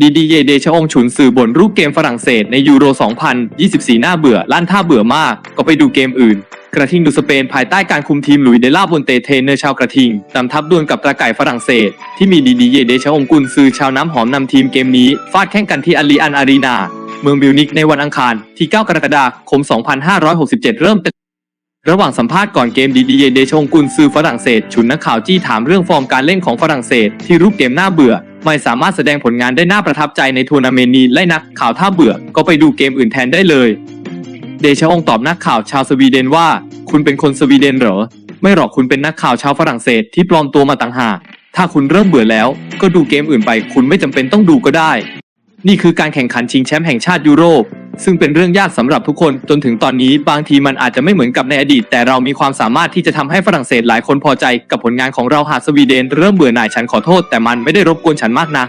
ดีดีเยเดชองฉุนสื่อบนรูปเกมฝรั่งเศสในยูโร 2024 หน้าเบื่อลั่นท่าเบื่อมาก ก็ไปดูเกมอื่น กระทิงดูสเปนภายใต้การคุมทีมหลุยเดล่าบนเตเทเนอร์ชาวกระทิงนำทัพดวลกับตราไก่ฝรั่งเศส ที่มีดีดีเยเดชองกุนซือชาวน้ำหอมนำทีมเกมนี้ ฟาดแข่งกันที่อาลีอันอารีนา เมืองมิวนิกในวันอังคารที่ 9 กรกฎาคม 2567 เริ่มระหว่างสัมภาษณ์ก่อนเกมดีดีเยเดชองกุนซือฝรั่งเศสฉุนนักข่าวจี้ถามเรื่องฟอร์มการเล่นของฝรั่งเศส ที่รูปเกมน่าเบื่อ ไม่สามารถแสดงผลงานได้น่าประทับใจในทัวร์นาเมนต์นี้และนักข่าวท่าเบื่อก็ไปดูเกมอื่นแทนได้เลย เดชองตอบนักข่าวชาวสวีเดนว่า คุณเป็นคนสวีเดนเหรอ ไม่หรอกคุณเป็นนักข่าวชาวฝรั่งเศสที่ปลอมตัวมาต่างหากถ้าคุณเริ่มเบื่อแล้ว ก็ดูเกมอื่นไป คุณไม่จำเป็นต้องดูก็ได้ นี่คือการแข่งขันชิงแชมป์แห่งชาติยุโรป ซึ่งเป็นเรื่องยากสำหรับทุกคนจนถึงตอนนี้บางทีมันอาจจะไม่เหมือนกับในอดีต แต่เรามีความสามารถที่จะทำให้ฝรั่งเศสหลายคนพอใจกับผลงานของเราหากสวีเดนเริ่มเบื่อหน่ายฉันขอโทษ แต่มันไม่ได้รบกวนฉันมากนะ